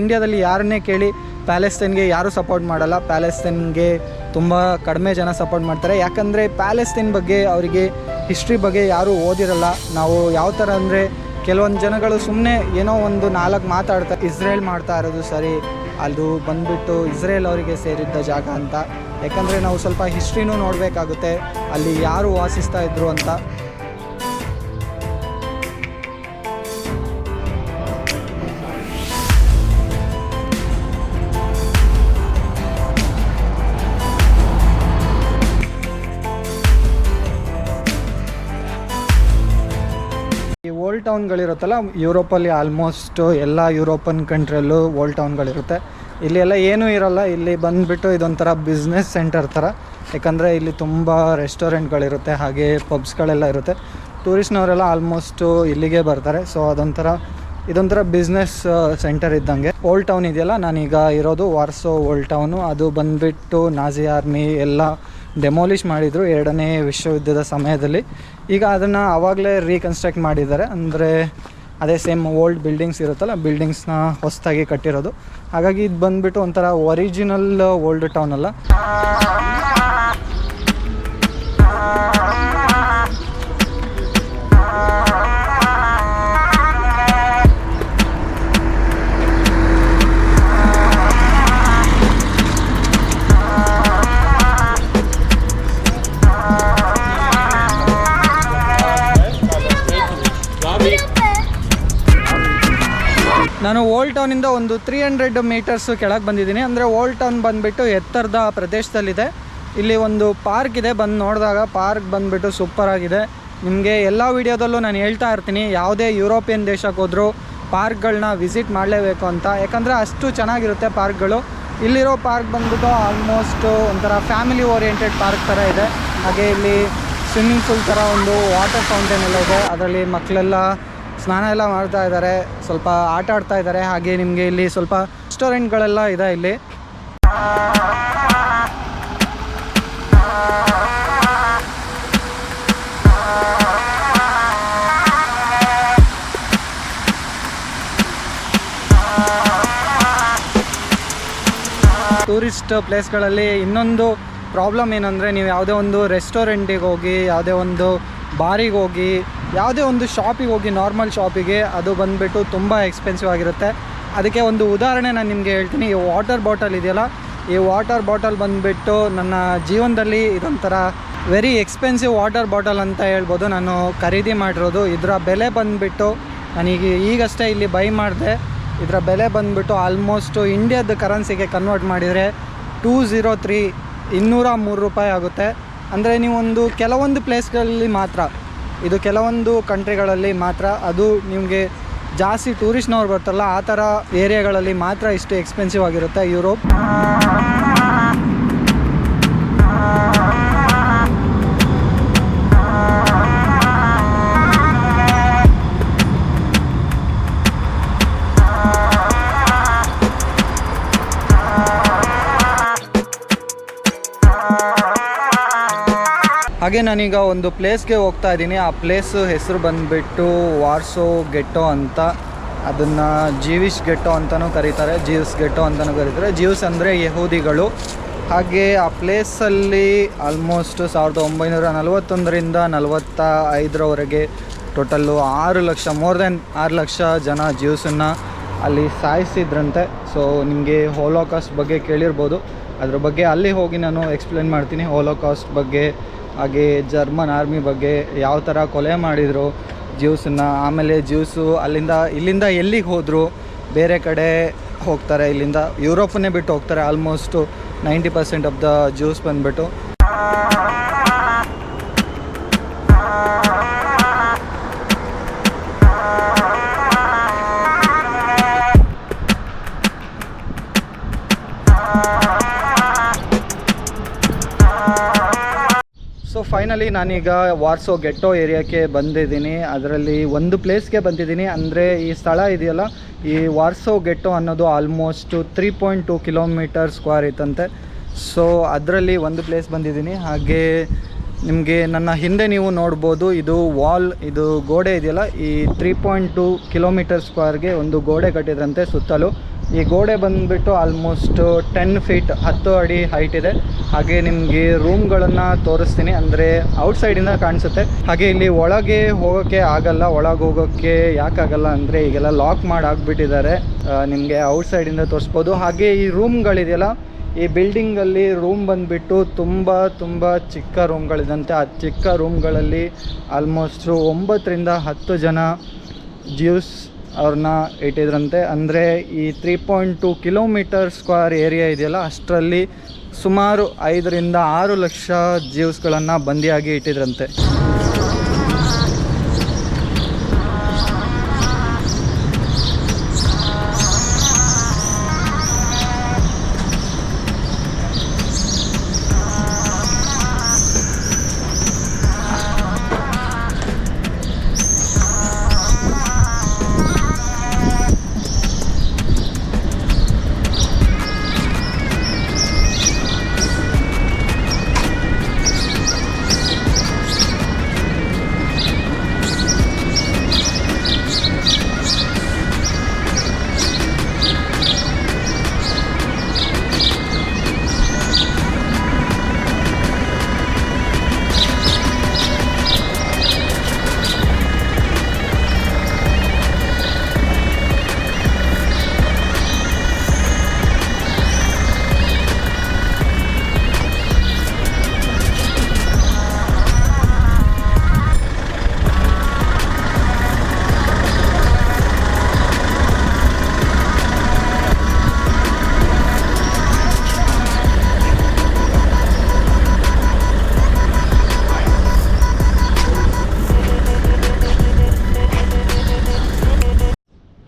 ಇಂಡಿಯಾದಲ್ಲಿ ಯಾರನ್ನೇ ಕೇಳಿ ಪ್ಯಾಲೆಸ್ತೈನ್ಗೆ ಯಾರೂ ಸಪೋರ್ಟ್ ಮಾಡಲ್ಲ. ಪ್ಯಾಲೆಸ್ತೈನ್ಗೆ ತುಂಬ ಕಡಿಮೆ ಜನ ಸಪೋರ್ಟ್ ಮಾಡ್ತಾರೆ. ಯಾಕಂದರೆ ಪ್ಯಾಲೆಸ್ತೈನ್ ಬಗ್ಗೆ ಅವರಿಗೆ ಹಿಸ್ಟ್ರಿ ಬಗ್ಗೆ ಯಾರೂ ಓದಿರಲ್ಲ. ನಾವು ಯಾವ ಥರ ಅಂದರೆ ಕೆಲವೊಂದು ಜನಗಳು ಸುಮ್ಮನೆ ಏನೋ ಒಂದು ನಾಲ್ಕು ಮಾತಾಡ್ತಾ ಇಸ್ರೇಲ್ ಮಾಡ್ತಾ ಇರೋದು ಸರಿ, ಅದು ಬಂದ್ಬಿಟ್ಟು ಇಸ್ರೇಲ್ ಅವರಿಗೆ ಸೇರಿದ್ದ ಜಾಗ ಅಂತ. ಯಾಕಂದರೆ ನಾವು ಸ್ವಲ್ಪ ಹಿಸ್ಟ್ರಿನೂ ನೋಡಬೇಕಾಗುತ್ತೆ. ಅಲ್ಲಿ ಯಾರು ವಾಸಿಸ್ತಾ ಇದ್ರು ಅಂತ. ಓಲ್ಡ್ ಟೌನ್ಗಳಿರುತ್ತಲ್ಲ, ಯುರೋಪಲ್ಲಿ ಆಲ್ಮೋಸ್ಟ್ ಎಲ್ಲ ಯುರೋಪನ್ ಕಂಟ್ರಿಯಲ್ಲೂ ಓಲ್ಡ್ ಟೌನ್ಗಳಿರುತ್ತೆ. ಇಲ್ಲಿ ಎಲ್ಲ ಏನೂ ಇರಲ್ಲ, ಇಲ್ಲಿ ಬಂದುಬಿಟ್ಟು ಇದೊಂಥರ ಬಿಸ್ನೆಸ್ ಸೆಂಟರ್ ಥರ. ಯಾಕಂದರೆ ಇಲ್ಲಿ ತುಂಬ ರೆಸ್ಟೋರೆಂಟ್ಗಳಿರುತ್ತೆ ಹಾಗೆ ಪಬ್ಸ್ಗಳೆಲ್ಲ ಇರುತ್ತೆ. ಟೂರಿಸ್ಟ್ನವರೆಲ್ಲ ಆಲ್ಮೋಸ್ಟು ಇಲ್ಲಿಗೆ ಬರ್ತಾರೆ. ಸೊ ಅದೊಂಥರ, ಇದೊಂಥರ ಬಿಸ್ನೆಸ್ ಸೆಂಟರ್ ಇದ್ದಂಗೆ. ಓಲ್ಡ್ ಟೌನ್ ಇದೆಯಲ್ಲ, ನಾನೀಗ ಇರೋದು ವಾರ್ಸೋ ಓಲ್ಡ್ ಟೌನು ಅದು ಬಂದುಬಿಟ್ಟು ನಾಜಿ ಆರ್ಮಿ ಎಲ್ಲ ಡೆಮೋಲಿಷ್ ಮಾಡಿದರು ಎರಡನೇ ವಿಶ್ವಯುದ್ಧದ ಸಮಯದಲ್ಲಿ. ಈಗ ಅದನ್ನು ಆವಾಗಲೇ ರೀಕನ್ಸ್ಟ್ರಕ್ಟ್ ಮಾಡಿದ್ದಾರೆ. ಅಂದರೆ ಅದೇ ಸೇಮ್ ಓಲ್ಡ್ ಬಿಲ್ಡಿಂಗ್ಸ್ ಇರುತ್ತಲ್ಲ ಬಿಲ್ಡಿಂಗ್ಸ್ನ ಹೊಸದಾಗಿ ಕಟ್ಟಿರೋದು. ಹಾಗಾಗಿ ಇದು ಬಂದುಬಿಟ್ಟು ಒಂಥರ ಒರಿಜಿನಲ್ ಓಲ್ಡ್ ಟೌನ್ ಅಲ್ಲ. ಟೌನಿಂದ ಒಂದು ತ್ರೀ ಹಂಡ್ರೆಡ್ ಮೀಟರ್ಸು ಕೆಳಗೆ ಬಂದಿದ್ದೀನಿ. ಅಂದರೆ ಓಲ್ಡ್ ಟೌನ್ ಬಂದುಬಿಟ್ಟು ಎತ್ತರದ ಪ್ರದೇಶದಲ್ಲಿದೆ. ಇಲ್ಲಿ ಒಂದು ಪಾರ್ಕ್ ಇದೆ. ಬಂದು ನೋಡಿದಾಗ ಪಾರ್ಕ್ ಬಂದುಬಿಟ್ಟು ಸೂಪರ್ ಆಗಿದೆ. ನಿಮಗೆ ಎಲ್ಲ ವೀಡಿಯೋದಲ್ಲೂ ನಾನು ಹೇಳ್ತಾ ಇರ್ತೀನಿ. ಯಾವುದೇ ಯುರೋಪಿಯನ್ ದೇಶಕ್ಕೆ ಹೋದರೂ ಪಾರ್ಕ್ಗಳನ್ನ ವಿಸಿಟ್ ಮಾಡಲೇಬೇಕು ಅಂತ. ಯಾಕಂದರೆ ಅಷ್ಟು ಚೆನ್ನಾಗಿರುತ್ತೆ ಪಾರ್ಕ್ಗಳು ಇಲ್ಲಿರೋ ಪಾರ್ಕ್ ಬಂದ್ಬಿಟ್ಟು ಆಲ್ಮೋಸ್ಟ್ ಒಂಥರ ಫ್ಯಾಮಿಲಿ ಓರಿಯೆಂಟೆಡ್ ಪಾರ್ಕ್ ಥರ ಇದೆ. ಹಾಗೆ ಇಲ್ಲಿ ಸ್ವಿಮ್ಮಿಂಗ್ ಪೂಲ್ ಥರ ಒಂದು ವಾಟರ್ ಫೌಂಟೇನ್ ಎಲ್ಲ ಇದೆ. ಅದರಲ್ಲಿ ಮಕ್ಕಳೆಲ್ಲ ಸ್ನಾನ ಎಲ್ಲ ಮಾಡ್ತಾ ಇದ್ದಾರೆ. ಸ್ವಲ್ಪ ಆಟ ಆಡ್ತಾ ಇದ್ದಾರೆ. ಹಾಗೆ ನಿಮಗೆ ಇಲ್ಲಿ ಸ್ವಲ್ಪ ರೆಸ್ಟೋರೆಂಟ್ಗಳೆಲ್ಲ ಇದೆ ಇಲ್ಲಿ. ಟೂರಿಸ್ಟ್ ಪ್ಲೇಸ್ಗಳಲ್ಲಿ ಇನ್ನೊಂದು ಪ್ರಾಬ್ಲಮ್ ಏನಂದರೆ ನೀವು ಯಾವುದೇ ಒಂದು ರೆಸ್ಟೋರೆಂಟಿಗೆ ಹೋಗಿ, ಯಾವುದೇ ಒಂದು ಬಾರಿಗೆ ಹೋಗಿ ಯಾವುದೇ ಒಂದು ಶಾಪಿಗೆ ಹೋಗಿ ನಾರ್ಮಲ್ ಶಾಪಿಗೆ, ಅದು ಬಂದುಬಿಟ್ಟು ತುಂಬ ಎಕ್ಸ್ಪೆನ್ಸಿವ್ ಆಗಿರುತ್ತೆ. ಅದಕ್ಕೆ ಒಂದು ಉದಾಹರಣೆ ನಾನು ನಿಮಗೆ ಹೇಳ್ತೀನಿ. ಈ ವಾಟರ್ ಬಾಟಲ್ ಇದೆಯಲ್ಲ, ಈ ವಾಟರ್ ಬಾಟಲ್ ಬಂದುಬಿಟ್ಟು ನನ್ನ ಜೀವನದಲ್ಲಿ ಇದೊಂಥರ ವೆರಿ ಎಕ್ಸ್ಪೆನ್ಸಿವ್ ವಾಟರ್ ಬಾಟಲ್ ಅಂತ ಹೇಳ್ಬೋದು. ನಾನು ಖರೀದಿ ಮಾಡಿರೋದು. ಇದರ ಬೆಲೆ ಬಂದುಬಿಟ್ಟು ನನಗೆ ಈಗಷ್ಟೇ ಇಲ್ಲಿ ಬೈ ಮಾಡಿದೆ. ಇದರ ಬೆಲೆ ಬಂದುಬಿಟ್ಟು ಆಲ್ಮೋಸ್ಟು ಇಂಡಿಯಾದ ಕರೆನ್ಸಿಗೆ ಕನ್ವರ್ಟ್ ಮಾಡಿದರೆ ಟೂ ಝೀರೋ ತ್ರೀ ಇನ್ನೂರ ಮೂರು ರೂಪಾಯಿ ಆಗುತ್ತೆ. ಅಂದರೆ ನೀವೊಂದು ಕೆಲವೊಂದು ಪ್ಲೇಸ್ಗಳಲ್ಲಿ ಮಾತ್ರ ಇದು ಕೆಲವೊಂದು ಕಂಟ್ರಿಗಳಲ್ಲಿ ಮಾತ್ರ, ಅದು ನಿಮಗೆ ಜಾಸ್ತಿ ಟೂರಿಸ್ಟ್ನವ್ರು ಬರ್ತಾರಲ್ಲ, ಆ ಥರ ಏರಿಯಾಗಳಲ್ಲಿ ಮಾತ್ರ ಇಷ್ಟು ಎಕ್ಸ್ಪೆನ್ಸಿವ್ ಆಗಿರುತ್ತೆ ಯುರೋಪ್. ಹಾಗೆ ನಾನೀಗ ಒಂದು ಪ್ಲೇಸ್ಗೆ ಹೋಗ್ತಾ ಇದ್ದೀನಿ. ಆ ಪ್ಲೇಸ್ ಹೆಸರು ಬಂದುಬಿಟ್ಟು ವಾರ್ಸೋ ಗೆಟ್ಟೋ ಅಂತ. ಅದನ್ನು ಜೀವಿಶ್ ಗೆಟ್ಟೋ ಅಂತಲೂ ಕರೀತಾರೆ. ಜೀವ್ಸ್ ಗೆಟ್ಟೋ ಅಂತಲೂ ಕರೀತಾರೆ. ಜೀವ್ಸ್ ಅಂದರೆ ಯಹೂದಿಗಳು. ಹಾಗೆ ಆ ಪ್ಲೇಸಲ್ಲಿ ಆಲ್ಮೋಸ್ಟ್ ಸಾವಿರದ ಒಂಬೈನೂರ ನಲವತ್ತೊಂದರಿಂದ ನಲವತ್ತ ಐದರವರೆಗೆ ಟೋಟಲ್ಲು ಆರು ಲಕ್ಷ, ಮೋರ್ ದೆನ್ ಆರು ಲಕ್ಷ ಜನ ಜೀವ್ಸನ್ನು ಅಲ್ಲಿ ಸಾಯಿಸಿದ್ರಂತೆ. ಸೊ, ನಿಮಗೆ ಹೋಲೋಕಾಸ್ಟ್ ಬಗ್ಗೆ ಕೇಳಿರ್ಬೋದು. ಅದ್ರ ಬಗ್ಗೆ ಅಲ್ಲಿ ಹೋಗಿ ನಾನು ಎಕ್ಸ್ಪ್ಲೇನ್ ಮಾಡ್ತೀನಿ. ಹೋಲೋಕಾಸ್ಟ್ ಬಗ್ಗೆ ಹಾಗೆ ಜರ್ಮನ್ ಆರ್ಮಿ ಬಗ್ಗೆ ಯಾವ ಥರ ಕೊಲೆ ಮಾಡಿದರು, ಜ್ಯೂಸನ್ನ, ಆಮೇಲೆ ಜ್ಯೂಸು ಅಲ್ಲಿಂದ, ಇಲ್ಲಿಂದ ಎಲ್ಲಿಗೆ ಹೋದರು, ಬೇರೆ ಕಡೆ ಹೋಗ್ತಾರೆ, ಇಲ್ಲಿಂದ ಯುರೋಪನ್ನೇ ಬಿಟ್ಟು ಹೋಗ್ತಾರೆ almost ninety percent of the Jews ಬಂದುಬಿಟ್ಟು. ಫೈನಲಿ ನಾನೀಗ ವಾರ್ಸೋ ಗೆಟ್ಟೋ ಏರಿಯಾಕ್ಕೆ ಬಂದಿದ್ದೀನಿ. ಅದರಲ್ಲಿ ಒಂದು ಪ್ಲೇಸ್ಗೆ ಬಂದಿದ್ದೀನಿ. ಅಂದರೆ ಈ ಸ್ಥಳ ಇದೆಯಲ್ಲ, ಈ ವಾರ್ಸೋ ಗೆಟ್ಟೋ ಅನ್ನೋದು almost three point two kilometre square ಇತ್ತಂತೆ. ಸೊ ಅದರಲ್ಲಿ ಒಂದು ಪ್ಲೇಸ್ ಬಂದಿದ್ದೀನಿ. ಹಾಗೆ ನಿಮಗೆ ನನ್ನ ಹಿಂದೆ ನೀವು ನೋಡ್ಬೋದು, ಇದು ವಾಲ್ ಇದು ಗೋಡೆ ಇದೆಯಲ್ಲ, ಈ ತ್ರೀ ಪಾಯಿಂಟ್ ಟು ಕಿಲೋಮೀಟರ್ ಸ್ಕ್ವೇರ್ಗೆ ಒಂದು ಗೋಡೆ ಕಟ್ಟಿದ್ರಂತೆ ಸುತ್ತಲೂ. ಈ ಗೋಡೆ ಬಂದುಬಿಟ್ಟು ಆಲ್ಮೋಸ್ಟ್ ಟೆನ್ ಫೀಟ್ ಹತ್ತು ಅಡಿ ಹೈಟ್ ಇದೆ. ಹಾಗೆ ನಿಮಗೆ ರೂಮ್ಗಳನ್ನು ತೋರಿಸ್ತೀನಿ. ಅಂದರೆ ಔಟ್ಸೈಡಿಂದ ಕಾಣಿಸುತ್ತೆ. ಹಾಗೆ ಇಲ್ಲಿ ಒಳಗೆ ಹೋಗೋಕ್ಕೆ ಆಗಲ್ಲ, ಒಳಗೆ ಹೋಗೋಕ್ಕೆ ಯಾಕಾಗಲ್ಲ ಅಂದರೆ ಈಗೆಲ್ಲ ಲಾಕ್ ಮಾಡಿ ಹಾಕ್ಬಿಟ್ಟಿದ್ದಾರೆ. ನಿಮಗೆ ಔಟ್ಸೈಡಿಂದ ತೋರಿಸ್ಬೋದು. ಹಾಗೆ ಈ ರೂಮ್ಗಳಿದೆಯಲ್ಲ ಈ ಬಿಲ್ಡಿಂಗಲ್ಲಿ ರೂಮ್ ಬಂದುಬಿಟ್ಟು ತುಂಬ ತುಂಬ ಚಿಕ್ಕ ರೂಮ್ಗಳಿದಂತೆ ಆ ಚಿಕ್ಕ ರೂಮ್ಗಳಲ್ಲಿ ಆಲ್ಮೋಸ್ಟ್ ಒಂಬತ್ತರಿಂದ ಹತ್ತು ಜನ ಜ್ಯೂಸ್ ಅವ್ರನ್ನ ಇಟ್ಟಿದ್ರಂತೆ. ಅಂದರೆ ಈ three point two kilometre square area ಇದೆಯಲ್ಲ, ಅಷ್ಟರಲ್ಲಿ ಸುಮಾರು ಐದರಿಂದ ಆರು ಲಕ್ಷ ಜೀವ್ಸ್ಗಳನ್ನು ಬಂದಿಯಾಗಿ ಇಟ್ಟಿದ್ರಂತೆ.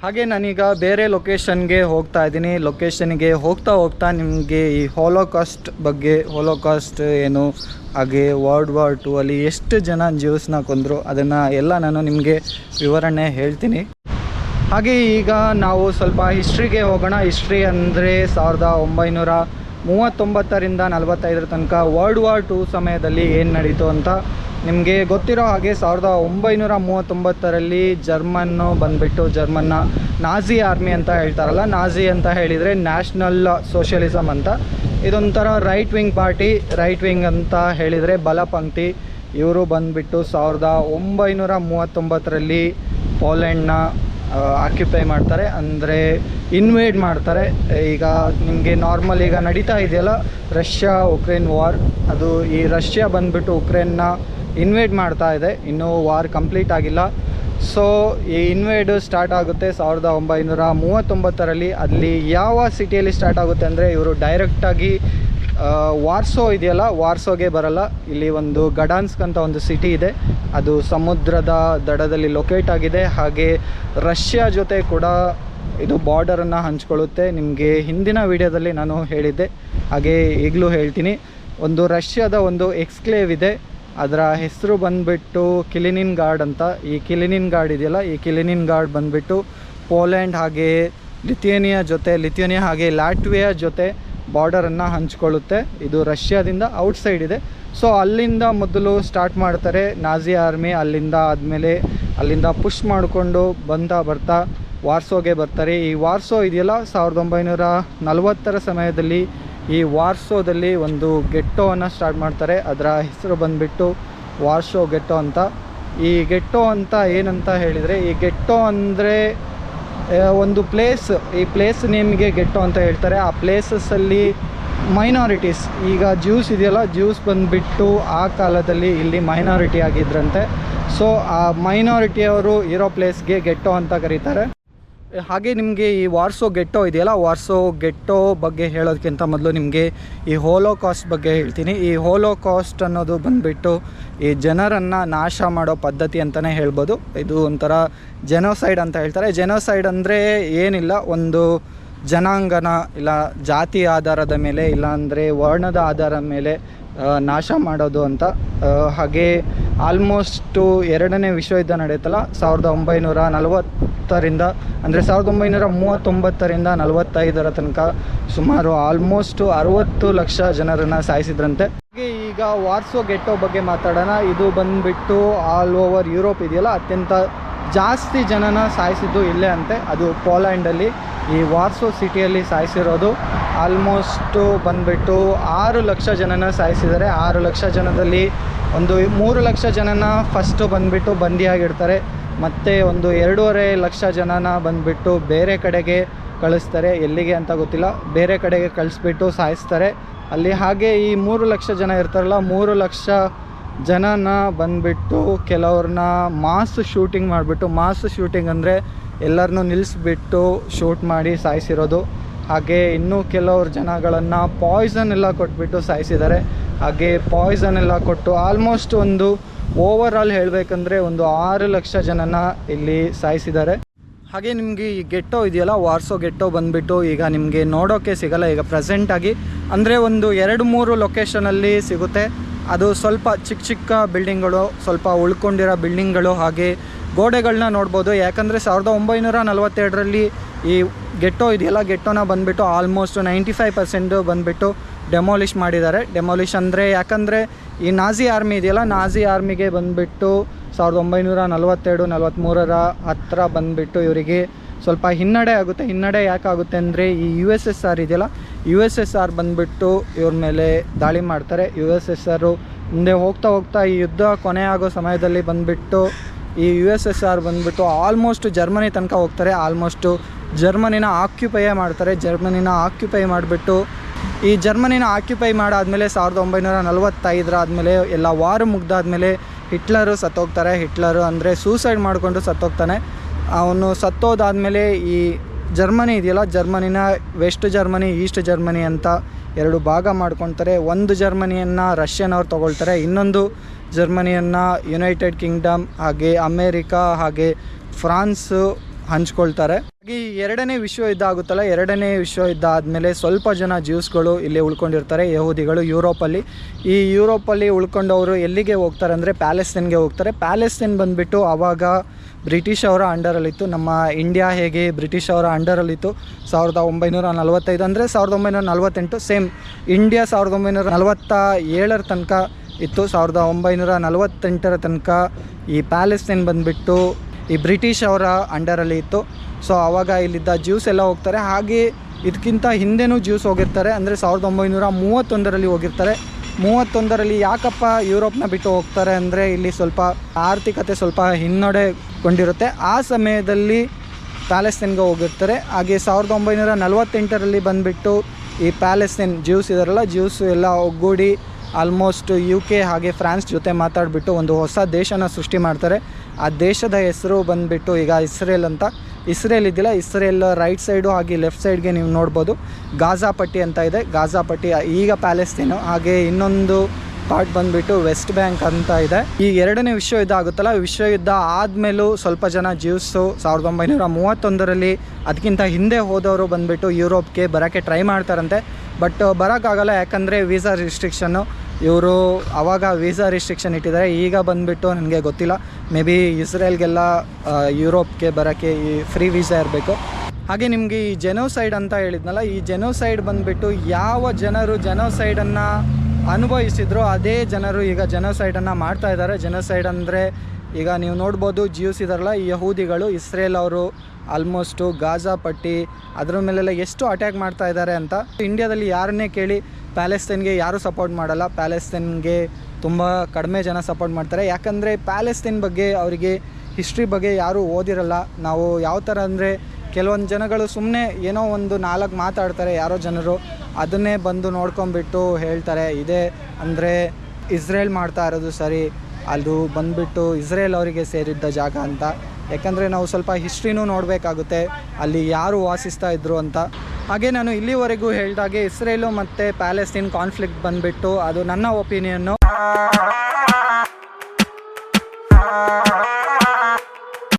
ಹಾಗೆ ನಾನೀಗ ಬೇರೆ ಲೊಕೇಶನ್ಗೆ ಹೋಗ್ತಾ ಇದ್ದೀನಿ. ಲೊಕೇಶನ್ಗೆ ಹೋಗ್ತಾ ಹೋಗ್ತಾ ನಿಮಗೆ ಈ ಹೋಲೋಕಾಸ್ಟ್ ಬಗ್ಗೆ ಹೋಲೋಕಾಸ್ಟ್ ಏನು ಹಾಗೆ ವರ್ಲ್ಡ್ ವಾರ್ ಟು ಅಲ್ಲಿ ಎಷ್ಟು ಜನ ಜ್ಯೂಸ್ನ ಕೊಂದರು ಅದನ್ನು ಎಲ್ಲ ನಾನು ನಿಮಗೆ ವಿವರಣೆ ಹೇಳ್ತೀನಿ. ಹಾಗೆ ಈಗ ನಾವು ಸ್ವಲ್ಪ ಹಿಸ್ಟ್ರಿಗೆ ಹೋಗೋಣ. ಹಿಸ್ಟ್ರಿ ಅಂದರೆ ಸಾವಿರದ ಒಂಬೈನೂರ ಮೂವತ್ತೊಂಬತ್ತರಿಂದ ನಲವತ್ತೈದರ ತನಕ ವರ್ಲ್ಡ್ ವಾರ್ ಟು ಸಮಯದಲ್ಲಿ ಏನು ನಡೀತು ಅಂತ ನಿಮಗೆ ಗೊತ್ತಿರೋ ಹಾಗೆ ಸಾವಿರದ ಒಂಬೈನೂರ ಮೂವತ್ತೊಂಬತ್ತರಲ್ಲಿ ಜರ್ಮನ್ನು ಬಂದುಬಿಟ್ಟು ಜರ್ಮನ್ನ ನಾಜಿ ಆರ್ಮಿ ಅಂತ ಹೇಳ್ತಾರಲ್ಲ, ನಾಜಿ ಅಂತ ಹೇಳಿದರೆ ನ್ಯಾಷನಲ್ ಸೋಷಿಯಲಿಸಮ್ ಅಂತ. ಇದೊಂಥರ right wing party right wing ಅಂತ ಹೇಳಿದರೆ ಬಲಪಂಕ್ತಿ ಇವರು ಬಂದುಬಿಟ್ಟು ಸಾವಿರದ ಒಂಬೈನೂರ ಮೂವತ್ತೊಂಬತ್ತರಲ್ಲಿ ಪೋಲೆಂಡ್ನ ಆಕ್ಯುಪೈ ಮಾಡ್ತಾರೆ, ಅಂದರೆ ಇನ್ವೇಡ್ ಮಾಡ್ತಾರೆ. ಈಗ ನಿಮಗೆ ನಾರ್ಮಲ್ ಈಗ ನಡೀತಾ ಇದೆಯಲ್ಲ ರಷ್ಯಾ ಉಕ್ರೇನ್ ವಾರ್ ಅದು ಈ ರಷ್ಯಾ ಬಂದುಬಿಟ್ಟು ಉಕ್ರೇನ್ನ ಇನ್ವೇಡ್ ಮಾಡ್ತಾ ಇದೆ. ಇನ್ನೂ ವಾರ್ ಕಂಪ್ಲೀಟ್ ಆಗಿಲ್ಲ. ಸೊ ಈ ಇನ್ವೈಡ್ ಸ್ಟಾರ್ಟ್ ಆಗುತ್ತೆ ಸಾವಿರದ ಒಂಬೈನೂರ ಮೂವತ್ತೊಂಬತ್ತರಲ್ಲಿ. ಅಲ್ಲಿ ಯಾವ ಸಿಟಿಯಲ್ಲಿ ಸ್ಟಾರ್ಟ್ ಆಗುತ್ತೆ ಅಂದರೆ ಇವರು ಡೈರೆಕ್ಟಾಗಿ ವಾರ್ಸೋ ಇದೆಯಲ್ಲ ವಾರ್ಸೋಗೆ ಬರಲ್ಲ. ಇಲ್ಲಿ ಒಂದು ಗಡಾನ್ಸ್ಕ್ ಅಂತ ಒಂದು ಸಿಟಿ ಇದೆ. ಅದು ಸಮುದ್ರದ ದಡದಲ್ಲಿ ಲೊಕೇಟ್ ಆಗಿದೆ. ಹಾಗೆ ರಷ್ಯಾ ಜೊತೆ ಕೂಡ ಇದು ಬಾರ್ಡರನ್ನು ಹಂಚ್ಕೊಳ್ಳುತ್ತೆ. ನಿಮಗೆ ಹಿಂದಿನ ವಿಡಿಯೋದಲ್ಲಿ ನಾನು ಹೇಳಿದ್ದೆ. ಹಾಗೆ ಈಗಲೂ ಹೇಳ್ತೀನಿ. ಒಂದು ರಷ್ಯಾದ ಒಂದು ಎಕ್ಸ್ಕ್ಲೇವ್ ಇದೆ. ಅದರ ಹೆಸರು ಬಂದುಬಿಟ್ಟು ಕಿಲಿನಿನ್ ಗಾರ್ಡ್ ಅಂತ. ಈ ಕಿಲಿನಿನ್ ಗಾರ್ಡ್ ಇದೆಯಲ್ಲ, ಈ ಕಿಲಿನಿನ್ ಗಾರ್ಡ್ ಬಂದುಬಿಟ್ಟು ಪೋಲ್ಯಾಂಡ್ ಹಾಗೆ ಲಿಥಿಯೇನಿಯಾ ಜೊತೆ, ಲಿಥಿಯೇನಿಯಾ ಹಾಗೆ ಲ್ಯಾಟ್ವಿಯಾ ಜೊತೆ ಬಾರ್ಡರನ್ನು ಹಂಚಿಕೊಳ್ಳುತ್ತೆ. ಇದು ರಷ್ಯಾದಿಂದ ಔಟ್ಸೈಡ್ ಇದೆ. ಸೊ ಅಲ್ಲಿಂದ ಮೊದಲು ಸ್ಟಾರ್ಟ್ ಮಾಡ್ತಾರೆ ನಾಜಿ ಆರ್ಮಿ ಅಲ್ಲಿಂದ ಆದಮೇಲೆ ಅಲ್ಲಿಂದ ಪುಷ್ ಮಾಡಿಕೊಂಡು ಬಂದಾ, ಬರ್ತಾ ವಾರ್ಸೋಗೆ ಬರ್ತಾರೆ. ಈ ವಾರ್ಸೋ ಇದೆಯಲ್ಲ, ಸಾವಿರದ ಒಂಬೈನೂರ ನಲವತ್ತರ ಸಮಯದಲ್ಲಿ ಈ ವಾರ್ಸೋದಲ್ಲಿ ಒಂದು ಗೆಟ್ಟೋವನ್ನು ಸ್ಟಾರ್ಟ್ ಮಾಡ್ತಾರೆ. ಅದರ ಹೆಸರು ಬಂದುಬಿಟ್ಟು ವಾರ್ಸೋ ಗೆಟ್ಟೋ ಅಂತ. ಈ ಗೆಟ್ಟೋ ಅಂತ ಏನಂತ ಹೇಳಿದರೆ, ಈ ಗೆಟ್ಟೋ ಅಂದರೆ ಒಂದು ಪ್ಲೇಸ್. ಈ ಪ್ಲೇಸ್ ನೇಮ್ಗೆ ಗೆಟ್ಟೋ ಅಂತ ಹೇಳ್ತಾರೆ. ಆ ಪ್ಲೇಸಸ್ಸಲ್ಲಿ ಮೈನಾರಿಟೀಸ್. ಈಗ ಜ್ಯೂಸ್ ಇದೆಯಲ್ಲ, ಜ್ಯೂಸ್ ಬಂದುಬಿಟ್ಟು ಆ ಕಾಲದಲ್ಲಿ ಇಲ್ಲಿ ಮೈನಾರಿಟಿ ಆಗಿದ್ರಂತೆ. ಸೊ, ಆ ಮೈನಾರಿಟಿಯವರು ಇರೋ ಪ್ಲೇಸ್ಗೆ ಗೆಟ್ಟೋ ಅಂತ ಕರೀತಾರೆ. ಹಾಗೆ ನಿಮಗೆ ಈ ವಾರ್ಸೋ ಗೆಟ್ಟೋ ಇದೆಯಲ್ಲ? ವಾರ್ಸೋ ಗೆಟ್ಟೋ ಬಗ್ಗೆ ಹೇಳೋದಕ್ಕಿಂತ ಮೊದಲು ನಿಮಗೆ ಈ ಹೋಲೋ ಕಾಸ್ಟ್ ಬಗ್ಗೆ ಹೇಳ್ತೀನಿ. ಈ ಹೋಲೋ ಕಾಸ್ಟ್ ಅನ್ನೋದು ಬಂದುಬಿಟ್ಟು ಈ ಜನರನ್ನು ನಾಶ ಮಾಡೋ ಪದ್ಧತಿ ಅಂತಲೇ ಹೇಳ್ಬೋದು. ಇದು ಒಂಥರ ಜೆನೋಸೈಡ್ ಅಂತ ಹೇಳ್ತಾರೆ. ಜೆನೋಸೈಡ್ ಅಂದರೆ ಏನಿಲ್ಲ, ಒಂದು ಜನಾಂಗನ ಇಲ್ಲ, ಜಾತಿ ಆಧಾರದ ಮೇಲೆ ಇಲ್ಲಾಂದರೆ ವರ್ಣದ ಆಧಾರದ ಮೇಲೆ ನಾಶ ಮಾಡೋದು ಅಂತ. ಹಾಗೆ ಆಲ್ಮೋಸ್ಟು ಎರಡನೇ ವಿಶ್ವಯುದ್ಧ ನಡೆಯುತ್ತಲ್ಲ, ಸಾವಿರದ ಒಂಬೈನೂರ ನಲವತ್ತರಿಂದ, ಅಂದರೆ ಸಾವಿರದ ಒಂಬೈನೂರ ಮೂವತ್ತೊಂಬತ್ತರಿಂದ ನಲವತ್ತೈದರ ತನಕ ಸುಮಾರು ಆಲ್ಮೋಸ್ಟು ಅರುವತ್ತು ಲಕ್ಷ ಜನರನ್ನು ಸಾಯಿಸಿದ್ರಂತೆ. ಹಾಗೆ ಈಗ ವಾರ್ಸೋ ಗೆಟ್ಟೋ ಬಗ್ಗೆ ಮಾತಾಡೋಣ. ಇದು ಬಂದುಬಿಟ್ಟು ಆಲ್ ಓವರ್ ಯುರೋಪ್ ಇದೆಯಲ್ಲ, ಅತ್ಯಂತ ಜಾಸ್ತಿ ಜನನ ಸಾಯಿಸಿದ್ದು ಇಲ್ಲೇ ಅಂತೆ. ಅದು ಪೋಲ್ಯಾಂಡಲ್ಲಿ ಈ ವಾರ್ಸೋ ಸಿಟಿಯಲ್ಲಿ ಸಾಯಿಸಿರೋದು. ಆಲ್ಮೋಸ್ಟು ಬಂದುಬಿಟ್ಟು ಆರು ಲಕ್ಷ ಜನನ ಸಾಯಿಸಿದ್ದಾರೆ. ಆರು ಲಕ್ಷ ಜನದಲ್ಲಿ ಒಂದು ಮೂರು ಲಕ್ಷ ಜನನ ಫಸ್ಟು ಬಂದುಬಿಟ್ಟು ಬಂದಿಯಾಗಿಡ್ತಾರೆ ಮತ್ತು ಒಂದು ಎರಡೂವರೆ ಲಕ್ಷ ಜನನ ಬಂದುಬಿಟ್ಟು ಬೇರೆ ಕಡೆಗೆ ಕಳಿಸ್ತಾರೆ. ಎಲ್ಲಿಗೆ ಅಂತ ಗೊತ್ತಿಲ್ಲ. ಬೇರೆ ಕಡೆಗೆ ಕಳಿಸ್ಬಿಟ್ಟು ಸಾಯಿಸ್ತಾರೆ. ಅಲ್ಲಿ ಹಾಗೆ ಈ ಮೂರು ಲಕ್ಷ ಜನ ಇರ್ತಾರಲ್ಲ, ಮೂರು ಲಕ್ಷ ಜನನ ಬಂದುಬಿಟ್ಟು ಕೆಲವ್ರನ್ನ ಮಾಸ್ ಶೂಟಿಂಗ್ ಮಾಡಿಬಿಟ್ಟು, ಮಾಸ್ ಶೂಟಿಂಗ್ ಅಂದರೆ ಎಲ್ಲರನ್ನೂ ನಿಲ್ಲಿಸ್ಬಿಟ್ಟು ಶೂಟ್ ಮಾಡಿ ಸಾಯಿಸಿರೋದು. ಹಾಗೆ ಇನ್ನೂ ಕೆಲವ್ರು ಜನಗಳನ್ನು ಪಾಯ್ಸನ್ ಎಲ್ಲ ಕೊಟ್ಬಿಟ್ಟು ಸಾಯಿಸಿದ್ದಾರೆ. ಹಾಗೆ ಪಾಯ್ಸನ್ ಎಲ್ಲ ಕೊಟ್ಟು ಆಲ್ಮೋಸ್ಟ್ ಒಂದು ಓವರ್ ಹೇಳಬೇಕಂದ್ರೆ ಒಂದು ಆರು ಲಕ್ಷ ಜನನ ಇಲ್ಲಿ ಸಾಯಿಸಿದ್ದಾರೆ. ಹಾಗೆ ನಿಮಗೆ ಈ ಗೆಟ್ಟೋ ಇದೆಯಲ್ಲ ವಾರ್ಸೋ ಗೆಟ್ಟೋ ಬಂದುಬಿಟ್ಟು ಈಗ ನಿಮಗೆ ನೋಡೋಕ್ಕೆ ಸಿಗಲ್ಲ ಈಗ ಪ್ರೆಸೆಂಟಾಗಿ ಅಂದರೆ ಒಂದು ಎರಡು ಮೂರು ಲೊಕೇಶನಲ್ಲಿ ಸಿಗುತ್ತೆ. ಅದು ಸ್ವಲ್ಪ ಚಿಕ್ಕ ಚಿಕ್ಕ ಬಿಲ್ಡಿಂಗ್ಗಳು ಸ್ವಲ್ಪ ಉಳ್ಕೊಂಡಿರೋ ಬಿಲ್ಡಿಂಗ್ಗಳು ಹಾಗೆ ಗೋಡೆಗಳನ್ನ ನೋಡ್ಬೋದು. ಯಾಕಂದರೆ ಸಾವಿರದ ಒಂಬೈನೂರ ನಲವತ್ತೆರಡರಲ್ಲಿ ಈ ಗೆಟ್ಟೋ ಇದೆಯಲ್ಲ ಗೆಟ್ಟೋನ ಬಂದುಬಿಟ್ಟು ಆಲ್ಮೋಸ್ಟ್ ನೈಂಟಿ ಫೈವ್ ಪರ್ಸೆಂಟು ಬಂದುಬಿಟ್ಟು ಡೆಮಾಲಿಷ್ ಮಾಡಿದ್ದಾರೆ. ಡೆಮಾಲಿಷ್ ಅಂದರೆ ಯಾಕಂದರೆ ಈ ನಾಜಿ ಆರ್ಮಿ ಇದೆಯಲ್ಲ, ನಾಜಿ ಆರ್ಮಿಗೆ ಬಂದುಬಿಟ್ಟು ಸಾವಿರದ ಒಂಬೈನೂರ ನಲವತ್ತೆರಡು ನಲವತ್ತ್ಮೂರರ ಹತ್ತಿರ ಬಂದುಬಿಟ್ಟು ಇವರಿಗೆ ಸ್ವಲ್ಪ ಹಿನ್ನಡೆ ಆಗುತ್ತೆ. ಹಿನ್ನಡೆ ಯಾಕಾಗುತ್ತೆ ಅಂದರೆ ಈ ಯು ಎಸ್ ಎಸ್ ಆರ್ ಇದೆಯಲ್ಲ ಯು ಎಸ್ ಎಸ್ ಆರ್ ಬಂದುಬಿಟ್ಟು ಇವ್ರ ಮೇಲೆ ದಾಳಿ ಮಾಡ್ತಾರೆ. ಯು ಎಸ್ ಎಸ್ ಆರು ಮುಂದೆ ಹೋಗ್ತಾ ಹೋಗ್ತಾ ಈ ಯುದ್ಧ ಕೊನೆ ಆಗೋ ಸಮಯದಲ್ಲಿ ಬಂದುಬಿಟ್ಟು ಈ ಯು ಎಸ್ ಎಸ್ ಆರ್ ಬಂದುಬಿಟ್ಟು ಆಲ್ಮೋಸ್ಟ್ ಜರ್ಮನಿ ತನಕ ಹೋಗ್ತಾರೆ. ಆಲ್ಮೋಸ್ಟು ಜರ್ಮನಿನ ಆಕ್ಯುಪೈ ಮಾಡ್ತಾರೆ. ಜರ್ಮನಿನ ಆಕ್ಯುಪೈ ಮಾಡಿಬಿಟ್ಟು ಈ ಜರ್ಮನಿನ ಆಕ್ಯುಪೈ ಮಾಡಾದಮೇಲೆ ಸಾವಿರದ ಒಂಬೈನೂರ ನಲವತ್ತೈದರ ಆದಮೇಲೆ ಎಲ್ಲ ವಾರ ಮುಗ್ದಾದಮೇಲೆ ಹಿಟ್ಲರು ಸತ್ತೋಗ್ತಾರೆ. ಹಿಟ್ಲರು ಅಂದರೆ ಸೂಸೈಡ್ ಮಾಡಿಕೊಂಡು ಸತ್ತೋಗ್ತಾನೆ. ಅವನು ಸತ್ತೋದಾದಮೇಲೆ ಈ ಜರ್ಮನಿ ಇದೆಯಲ್ಲ, ಜರ್ಮನಿನ ವೆಸ್ಟ್ ಜರ್ಮನಿ, ಈಸ್ಟ್ ಜರ್ಮನಿ ಅಂತ ಎರಡು ಭಾಗ ಮಾಡ್ಕೊತಾರೆ. ಒಂದು ಜರ್ಮನಿಯನ್ನು ರಷ್ಯನವ್ರು ತೊಗೊಳ್ತಾರೆ. ಇನ್ನೊಂದು ಜರ್ಮನಿಯನ್ನು ಯುನೈಟೆಡ್ ಕಿಂಗ್ಡಮ್ ಹಾಗೆ ಅಮೇರಿಕಾ ಹಾಗೆ ಫ್ರಾನ್ಸು ಹಂಚ್ಕೊಳ್ತಾರೆ. ಈ ಎರಡನೇ ವಿಶ್ವ ಯುದ್ಧ ಆಗುತ್ತಲ್ಲ, ಎರಡನೇ ವಿಶ್ವ ಯುದ್ಧ ಆದಮೇಲೆ ಸ್ವಲ್ಪ ಜನ ಜ್ಯೂಸ್ಗಳು ಇಲ್ಲಿ ಉಳ್ಕೊಂಡಿರ್ತಾರೆ, ಯಹೂದಿಗಳು ಯುರೋಪಲ್ಲಿ. ಈ ಯುರೋಪಲ್ಲಿ ಉಳ್ಕೊಂಡವರು ಎಲ್ಲಿಗೆ ಹೋಗ್ತಾರೆ ಅಂದರೆ ಪ್ಯಾಲೆಸ್ತೀನ್ಗೆ ಹೋಗ್ತಾರೆ. ಪ್ಯಾಲೆಸ್ತೀನ್ ಬಂದುಬಿಟ್ಟು ಆವಾಗ ಬ್ರಿಟಿಷ್ ಅವರ ಅಂಡರಲ್ಲಿತ್ತು. ನಮ್ಮ ಇಂಡಿಯಾ ಹೇಗೆ ಬ್ರಿಟಿಷ್ ಅವರ ಅಂಡರಲ್ಲಿತ್ತು? ಸಾವಿರದ ಒಂಬೈನೂರ ನಲವತ್ತೈದು ಅಂದರೆ ಸಾವಿರದ ಒಂಬೈನೂರ ನಲವತ್ತೆಂಟು, ಸೇಮ್. ಇಂಡಿಯಾ ಸಾವಿರದ ಒಂಬೈನೂರ ನಲವತ್ತ ಏಳರ ತನಕ ಇತ್ತು. ಸಾವಿರದ ಒಂಬೈನೂರ ನಲವತ್ತೆಂಟರ ತನಕ ಈ ಪ್ಯಾಲೆಸ್ತೀನ್ ಬಂದುಬಿಟ್ಟು ಈ ಬ್ರಿಟಿಷ್ ಅವರ ಅಂಡರಲ್ಲಿ ಇತ್ತು. ಸೊ ಆವಾಗ ಇಲ್ಲಿದ್ದ ಜ್ಯೂಸ್ ಎಲ್ಲ ಹೋಗ್ತಾರೆ. ಹಾಗೆ ಇದಕ್ಕಿಂತ ಹಿಂದೆನೂ ಜ್ಯೂಸ್ ಹೋಗಿರ್ತಾರೆ. ಅಂದರೆ ಸಾವಿರದ ಒಂಬೈನೂರ ಮೂವತ್ತೊಂದರಲ್ಲಿ ಹೋಗಿರ್ತಾರೆ. ಮೂವತ್ತೊಂದರಲ್ಲಿ ಯಾಕಪ್ಪ ಯುರೋಪ್ನ ಬಿಟ್ಟು ಹೋಗ್ತಾರೆ ಅಂದರೆ ಇಲ್ಲಿ ಸ್ವಲ್ಪ ಆರ್ಥಿಕತೆ ಸ್ವಲ್ಪ ಹಿನ್ನಡೆಗೊಂಡಿರುತ್ತೆ. ಆ ಸಮಯದಲ್ಲಿ ಪ್ಯಾಲೆಸ್ತೀನ್ಗೆ ಹೋಗಿರ್ತಾರೆ. ಹಾಗೆ ಸಾವಿರದ ಒಂಬೈನೂರ ನಲವತ್ತೆಂಟರಲ್ಲಿ ಬಂದುಬಿಟ್ಟು ಈ ಪ್ಯಾಲೆಸ್ತೀನ್ ಜ್ಯೂಸ್ ಇದಾರಲ್ಲ ಜ್ಯೂಸ್ ಎಲ್ಲ ಒಗ್ಗೂಡಿ ಆಲ್ಮೋಸ್ಟ್ ಯು ಕೆ ಹಾಗೆ ಫ್ರಾನ್ಸ್ ಜೊತೆ ಮಾತಾಡಿಬಿಟ್ಟು ಒಂದು ಹೊಸ ದೇಶನ ಸೃಷ್ಟಿ ಮಾಡ್ತಾರೆ. ಆ ದೇಶದ ಹೆಸರು ಬಂದುಬಿಟ್ಟು ಈಗ ಇಸ್ರೇಲ್ ಅಂತ. ಇಸ್ರೇಲ್ ಇದ್ದಿಲ್ಲ, ಇಸ್ರೇಲ್ ರೈಟ್ ಸೈಡು ಹಾಗೆ ಲೆಫ್ಟ್ ಸೈಡ್ಗೆ ನೀವು ನೋಡ್ಬೋದು. ಗಾಜಾ ಪಟ್ಟಿ ಅಂತ ಇದೆ. ಗಾಜಾ ಪಟ್ಟಿ ಈಗ ಪ್ಯಾಲೆಸ್ತೀನು. ಹಾಗೆ ಇನ್ನೊಂದು ಪಾರ್ಟ್ ಬಂದುಬಿಟ್ಟು ವೆಸ್ಟ್ ಬ್ಯಾಂಕ್ ಅಂತ ಇದೆ. ಈ ಎರಡನೇ ವಿಶ್ವ ಯುದ್ಧ ಆಗುತ್ತಲ್ಲ ವಿಶ್ವ ಯುದ್ಧ ಆದಮೇಲೂ ಸ್ವಲ್ಪ ಜನ ಜ್ಯೂಸು ಸಾವಿರದ ಒಂಬೈನೂರ ಮೂವತ್ತೊಂದರಲ್ಲಿ ಅದಕ್ಕಿಂತ ಹಿಂದೆ ಹೋದವರು ಬಂದುಬಿಟ್ಟು ಯುರೋಪ್ಗೆ ಬರೋಕ್ಕೆ ಟ್ರೈ ಮಾಡ್ತಾರಂತೆ. ಬಟ್ ಬರೋಕ್ಕಾಗಲ್ಲ ಯಾಕಂದರೆ ವೀಸಾ ರಿಸ್ಟ್ರಿಕ್ಷನ್ನು ಇವರು ಆವಾಗ ವೀಸಾ ರಿಸ್ಟ್ರಿಕ್ಷನ್ ಇಟ್ಟಿದ್ದಾರೆ. ಈಗ ಬಂದುಬಿಟ್ಟು ನನಗೆ ಗೊತ್ತಿಲ್ಲ. ಮೇ ಬಿ ಇಸ್ರೇಲ್ಗೆಲ್ಲ ಯುರೋಪ್ಗೆ ಬರೋಕ್ಕೆ ಈ ಫ್ರೀ ವೀಸಾ ಇರಬೇಕು. ಹಾಗೆ ನಿಮಗೆ ಈ ಜೆನೋಸೈಡ್ ಅಂತ ಹೇಳಿದ್ನಲ್ಲ, ಈ ಜೆನೋಸೈಡ್ ಬಂದುಬಿಟ್ಟು ಯಾವ ಜನರು ಜೆನೋಸೈಡನ್ನು ಅನುಭವಿಸಿದ್ರು ಅದೇ ಜನರು ಈಗ ಜೆನೋಸೈಡನ್ನು ಮಾಡ್ತಾ ಇದ್ದಾರೆ. ಜೆನೋಸೈಡ್ ಅಂದರೆ ಈಗ ನೀವು ನೋಡ್ಬೋದು ಜ್ಯೂಸ್ ಇದಾರಲ್ಲ ಈ ಯಹೂದಿಗಳು, ಇಸ್ರೇಲ್ ಅವರು ಆಲ್ಮೋಸ್ಟು ಗಾಜಾ ಪಟ್ಟಿ, ಅದ್ರ ಮೇಲೆಲ್ಲ ಎಷ್ಟು ಅಟ್ಯಾಕ್ ಮಾಡ್ತಾ ಇದ್ದಾರೆ ಅಂತ ಇಂಡಿಯಾದಲ್ಲಿ ಯಾರನ್ನೇ ಕೇಳಿ ಪ್ಯಾಲೆಸ್ತೇನ್ಗೆ ಯಾರೂ ಸಪೋರ್ಟ್ ಮಾಡಲ್ಲ. ಪ್ಯಾಲೆಸ್ತೇನ್ಗೆ ತುಂಬ ಕಡಿಮೆ ಜನ ಸಪೋರ್ಟ್ ಮಾಡ್ತಾರೆ. ಯಾಕಂದರೆ ಪ್ಯಾಲೆಸ್ತೇನ್ ಬಗ್ಗೆ, ಅವರಿಗೆ ಹಿಸ್ಟ್ರಿ ಬಗ್ಗೆ ಯಾರೂ ಓದಿರಲ್ಲ. ನಾವು ಯಾವ ಥರ ಅಂದರೆ ಕೆಲವೊಂದು ಜನಗಳು ಸುಮ್ಮನೆ ಏನೋ ಒಂದು ನಾಲ್ಕು ಮಾತಾಡ್ತಾರೆ ಯಾರೋ ಜನರು. ಅದನ್ನೇ ಬಂದು ನೋಡ್ಕೊಂಬಿಟ್ಟು ಹೇಳ್ತಾರೆ, ಇದೇ ಅಂದರೆ ಇಸ್ರೇಲ್ ಮಾಡ್ತಾ ಇರೋದು ಸರಿ, ಅದು ಬಂದುಬಿಟ್ಟು ಇಸ್ರೇಲ್ ಅವರಿಗೆ ಸೇರಿದ್ದ ಜಾಗ ಅಂತ. ಯಾಕಂದರೆ ನಾವು ಸ್ವಲ್ಪ ಹಿಸ್ಟ್ರಿನೂ ನೋಡಬೇಕಾಗುತ್ತೆ, ಅಲ್ಲಿ ಯಾರು ವಾಸಿಸ್ತಾ ಇದ್ರು ಅಂತ. ಹಾಗೆ ನಾನು ಇಲ್ಲಿವರೆಗೂ ಹೇಳಿದಾಗೆ ಇಸ್ರೇಲು ಮತ್ತು ಪ್ಯಾಲೆಸ್ತೀನ್ ಕಾನ್ಫ್ಲಿಕ್ಟ್ ಬಂದುಬಿಟ್ಟು ಅದು ನನ್ನ ಒಪಿನಿಯನ್ನು